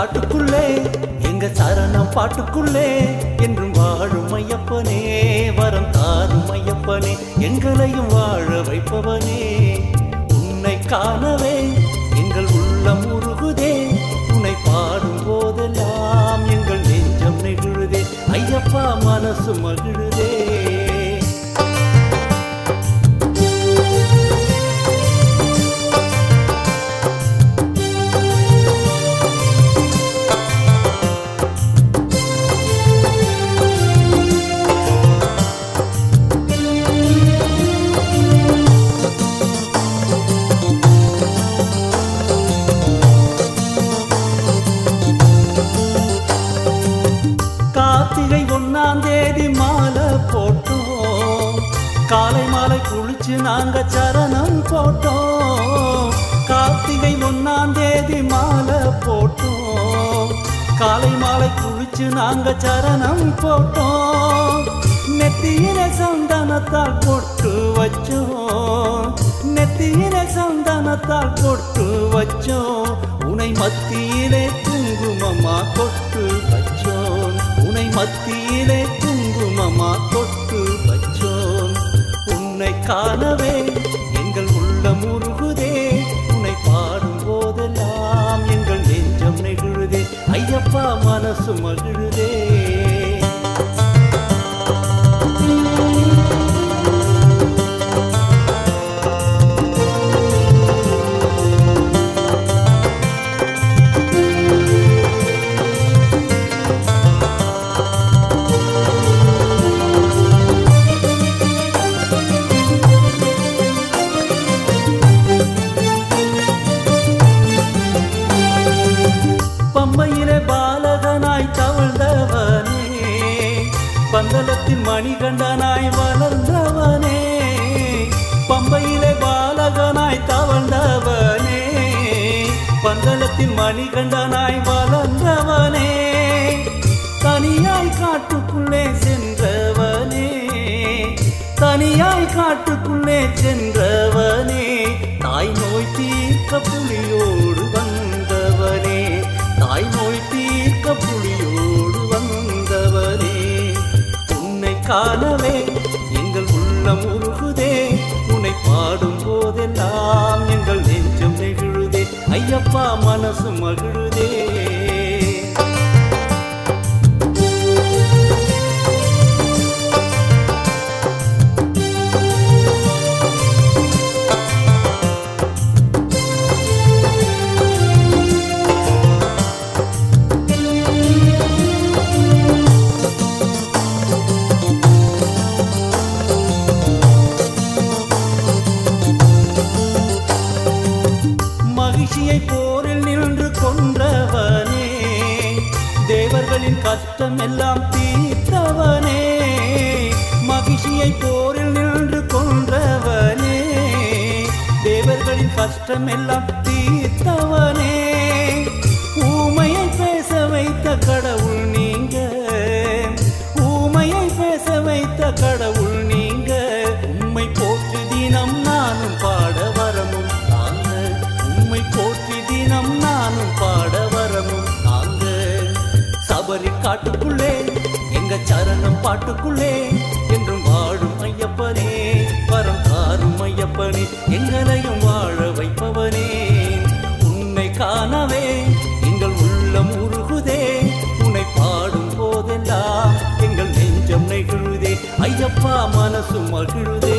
காட்டுக்குள்ளே எங்க சரணம் பாட்டுக்குள்ளே. என்றும் வாழும் ஐயப்பனே வரம் தாரும் ஐயப்பனே எங்களையும் வாழ வைப்பவனே. உன்னை காணவே எங்கள் உள்ளம் உருகுதே. உன்னை பாடும் போதெல்லாம் எங்கள் நெஞ்சம் நெகிழுதே. ஐயப்பா மனசு மகிழு. கார்த்திகை ஒன்னாம் தேதி மாலை போட்டோம். காலை மாலை குளிச்சு நாங்க சரணம் போட்டோம். கார்த்திகை ஒன்னாம் தேதி மாலை போட்டோம். காலை மாலை குளிச்சு நாங்க சரணம் போட்டோம். நெத்தியில சந்தனத்தால் பொட்டு வச்சோம். நெத்தியில சந்தனத்தால் பொட்டு வச்சோம். உனை மத்தியிலே குங்குமமா கொட்டு மத்தியிலே குங்குமமா தொட்டு வச்சோம். உன்னை காணவே எங்கள் உள்ள முருகுதே உன்னை பாடும் போதெல்லாம் எங்கள் நெஞ்சம் நெகிழுதே. ஐயப்பா மனசு மகிழு பந்தளத்தில் மணிகண்டனாய் வளர்ந்தவனே. பம்பையிலே பாலகனாய் தவழ்ந்தவனே. பந்தளத்தில் மணிகண்டனாய் வளர்ந்தவனே. தனியாய் காட்டுக்குள்ளே சென்றவனே. தனியாய் காட்டுக்குள்ளே சென்றவனே. தாய் நோய் தீர்க்க புலியோடு உன்னை பாடும் போதெல்லாம் எங்கள் நெஞ்சம் நெகிழுதே ஐயப்பா மனசு மகிழுதே மகிழ்ச்சியை போரில் நின்று கொன்றவனே. தேவர்களின் கஷ்டம் எல்லாம் தீர்த்தவனே. மகிழ்ச்சியை போரில் நின்று கொன்றவனே. தேவர்களின் கஷ்டம் எல்லாம் சபரி காட்டுக்குள்ளே எங்க சரணம் பாட்டுக்குள்ளே என்றும் வாழும் ஐயப்பனே வரம் தாரும் ஐயப்பனே எங்களையும் வாழ வைப்பவனே. உன்னை காணவே எங்கள் உள்ளம் உருகுதே உன்னை பாடும் போதெல்லாம் எங்கள் நெஞ்சம் நெகிழுதே ஐயப்பா மனசு மகிழுதே.